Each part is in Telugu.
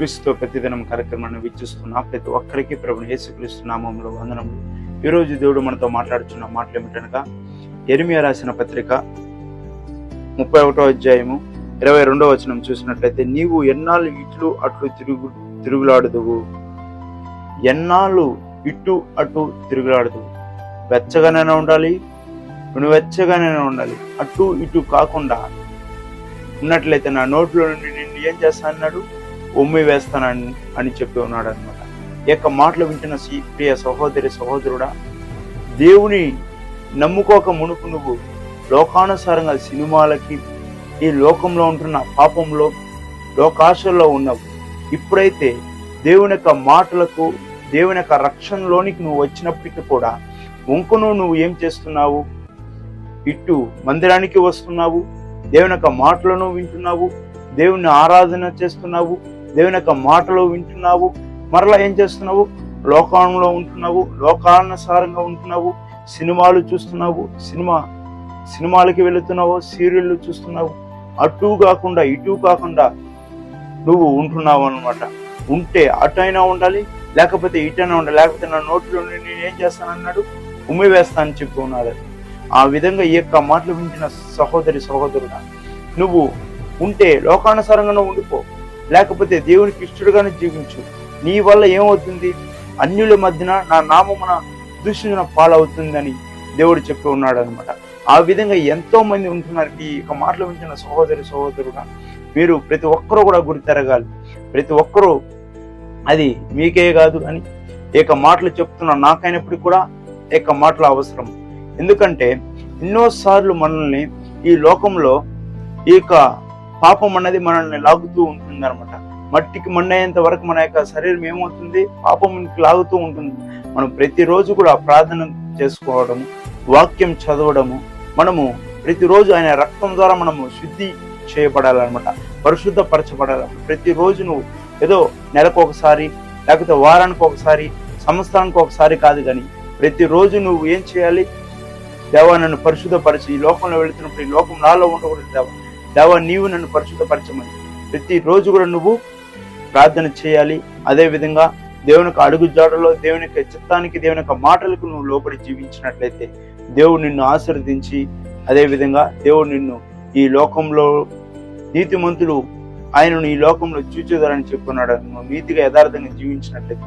క్రీస్తు ప్రతిదినం కార్యక్రమాన్ని వీక్షిస్తున్న ప్రతి ఒక్కరికి ప్రభుని యేసుక్రీస్తు నామంలో వందనములు. ఈరోజు దేవుడు మనతో మాట్లాడుతున్న మాటలు ఏమిటనగా ఎరిమియా రాసిన పత్రిక ముప్పై ఒకటో అధ్యాయము ఇరవై రెండో వచనం చూసినట్లయితే నీవు ఎన్నాళ్ళు ఇట్లు అట్లు తిరుగు తిరుగులాడుదువు? ఎన్నాళ్ళు ఇటు అటు తిరుగులాడదు వెచ్చగానే ఉండాలి నువ్వు వెచ్చగానే ఉండాలి. అటు ఇటు కాకుండా ఉన్నట్లయితే నా నోట్లో నుండి నేను ఏం చేస్తా అన్నాడు? ఉమ్మి వేస్తానని అని చెప్పి ఉన్నాడు అనమాట ఈ యొక్క మాటలు వింటున్న శ్రీ- ప్రియ సహోదరి సహోదరుడా దేవుని నమ్ముకోక మునుపు నువ్వు లోకానుసారంగా సినిమాలకి ఈ లోకంలో ఉంటున్న పాపంలో లోకాశల్లో ఉన్నావు. ఇప్పుడైతే దేవుని యొక్క మాటలకు దేవుని యొక్క రక్షణలోనికి నువ్వు వచ్చినప్పటికీ కూడా వంకును నువ్వు ఏం చేస్తున్నావు? ఇటు మందిరానికి వస్తున్నావు దేవుని యొక్క మాటలను వింటున్నావు దేవుని ఆరాధన చేస్తున్నావు దేవుని యొక్క మాటలు వింటున్నావు మరలా ఏం చేస్తున్నావు? లోకంలో ఉంటున్నావు లోకానుసారంగా ఉంటున్నావు సినిమాలు చూస్తున్నావు సినిమా సినిమాలకి వెళుతున్నావు సీరియళ్ళు చూస్తున్నావు. అటు కాకుండా ఇటు కాకుండా నువ్వు ఉంటున్నావు అనమాట ఉంటే అటు అయినా ఉండాలి లేకపోతే ఇటైనా ఉండాలి. లేకపోతే నా నోట్లో నేనేం నేను ఏం చేస్తానన్నాడు? ఉమ్మి వేస్తానని చెప్పి ఉన్నాడు. ఆ విధంగా ఈ యొక్క మాటలు వింటున్న సహోదరి సహోదరుడా నువ్వు ఉంటే లోకానుసారంగా నువ్వు ఉండిపో. లేకపోతే దేవునికి ఇష్టడుగానే జీవించు. నీ వల్ల ఏమవుతుంది? అన్యుల మధ్యన నా నామమున దూషణ పాలవుతుందని దేవుడు చెప్పి ఉన్నాడు అనమాట ఆ విధంగా ఎంతో మంది ఉంటున్నారు ఈ యొక్క మాటలు వింటున్న సహోదరి సహోదరుగా మీరు ప్రతి ఒక్కరూ కూడా గురి తిరగాలి. ప్రతి ఒక్కరూ అది మీకే కాదు అని ఈ యొక్క మాటలు చెప్తున్న నాకైనప్పటికీ కూడా ఈ మాటలు అవసరం. ఎందుకంటే ఎన్నోసార్లు మనల్ని ఈ లోకంలో ఈ యొక్క పాపం అన్నది మనల్ని లాగుతూ ఉంటుంది అనమాట మట్టికి మన్నయ్యేంత వరకు మన యొక్క శరీరం ఏమవుతుంది? పాపంకి లాగుతూ ఉంటుంది. మనం ప్రతిరోజు కూడా ప్రార్థన చేసుకోవడము వాక్యం చదవడము మనము ప్రతిరోజు ఆయన రక్తం ద్వారా మనము శుద్ధి చేయబడాలన్నమాట పరిశుద్ధపరచబడాలి ప్రతిరోజు నువ్వు ఏదో నెలకు ఒకసారి లేకపోతే వారానికి ఒకసారి సంవత్సరానికి ఒకసారి కాదు కానీ ప్రతిరోజు నువ్వు ఏం చేయాలి? దేవా నన్ను పరిశుద్ధపరిచి. ఈ లోకంలో వెళుతున్నప్పుడు ఈ లోకం నాలో ఉండకూడదు దేవా. దేవా నీవు నన్ను పరిశుద్ధపరచమని. ప్రతి రోజు కూడా నువ్వు ప్రార్థన చేయాలి. అదే విధంగా దేవుని యొక్క అడుగు జాడలో దేవుని యొక్క చిత్తానికి దేవుని యొక్క మాటలకు నువ్వు లోపడి జీవించినట్లయితే దేవుడు నిన్ను ఆశీర్వదించి అదేవిధంగా దేవుడు నిన్ను ఈ లోకంలో నీతిమంతులు ఆయనను ఈ లోకంలో చూచేదారని చెప్పుకున్నాడు. నువ్వు నీతిగా యథార్థంగా జీవించినట్లయితే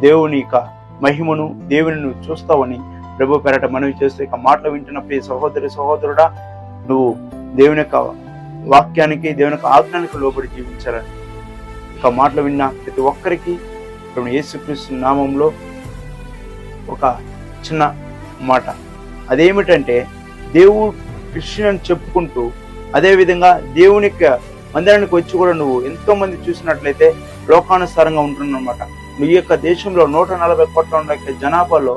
దేవుని యొక్క మహిమను దేవుని నువ్వు చూస్తావని ప్రభు పెరట మనవి చేస్తూ ఇక మాటలు వింటున్న ప్రియ సహోదరి సహోదరుడా నువ్వు దేవుని యొక్క వాక్యానికి దేవుని యొక్క ఆజ్ఞానికి లోబడి జీవించాలని. ఒక మాటలు విన్న ప్రతి ఒక్కరికి ప్రభు యేసుక్రీస్తు నామంలో ఒక చిన్న మాట. అదేమిటంటే దేవుడు కృష్ణుని అని చెప్పుకుంటూ అదేవిధంగా దేవుని యొక్క మందిరానికి వచ్చి కూడా నువ్వు ఎంతో మంది చూసినట్లయితే లోకానుసారంగా ఉంటున్నమాట నీ యొక్క దేశంలో నూట నలభై కోట్ల ఉన్న జనాభాలో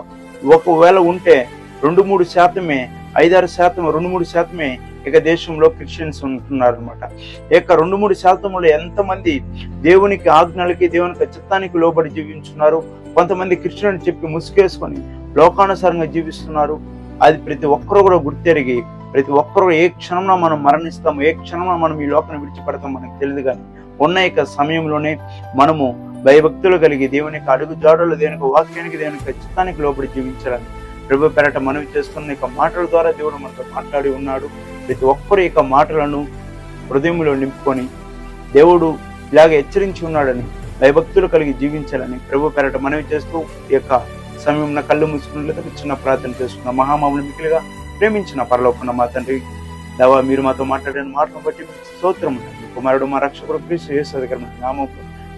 ఒకవేళ ఉంటే రెండు మూడు శాతమే ఐదారు శాతం రెండు మూడు శాతమే ఇక దేశంలో క్రిస్టియన్స్ ఉంటున్నారు అనమాట ఇక రెండు మూడు శాతంలో ఎంతమంది దేవునికి ఆజ్ఞలకి దేవునికి చిత్తానికి లోబడి జీవించున్నారు? కొంతమంది క్రిస్టియన్ చెప్పి ముసుగేసుకొని లోకానుసారంగా జీవిస్తున్నారు. అది ప్రతి ఒక్కరూ కూడా గుర్తెరిగి ప్రతి ఒక్కరూ ఏ క్షణంలో మనం మరణిస్తాము ఏ క్షణంలో మనం ఈ లోకాన్ని విడిచిపెడతాం మనకు తెలియదు కానీ ఉన్న యొక్క సమయంలోనే మనము భయభక్తులు కలిగి దేవుని యొక్క అడుగు జాడలు దేవుని యొక్క వాక్యానికి దేవుని యొక్క చిత్తానికి లోబడి జీవించాలని ప్రభు పెరట మనవి చేస్తున్న యొక్క మాటల ద్వారా దేవుడు మనతో మాట్లాడి ఉన్నాడు. ప్రతి ఒక్కరు యొక్క మాటలను హృదయంలో నింపుకొని దేవుడు ఇలాగ హెచ్చరించి ఉన్నాడని భయభక్తులు కలిగి జీవించాలని ప్రభు పెరట మనవి చేస్తూ ఈ యొక్క సమయంలో కళ్ళు మూసుకున్నట్లయితే చిన్న ప్రార్థన చేసుకున్న మహామాములు మిగిలిగా ప్రేమించిన పరలోకున్న మా తండ్రి దేవా మీరు మాతో మాట్లాడిన మాటను బట్టి స్తోత్రం. కుమారుడు మా రక్షకుడు క్రీస్తు యేసు నామం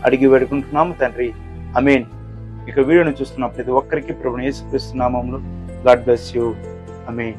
అడిగి వేడుకుంటున్నాము తండ్రి. అమేన్ ఇక వీడియోను చూస్తున్న ప్రతి ఒక్కరికి ప్రభుని యేసుక్రీస్తు నామంలో గాడ్ బ్లెస్ యూ. అమేన్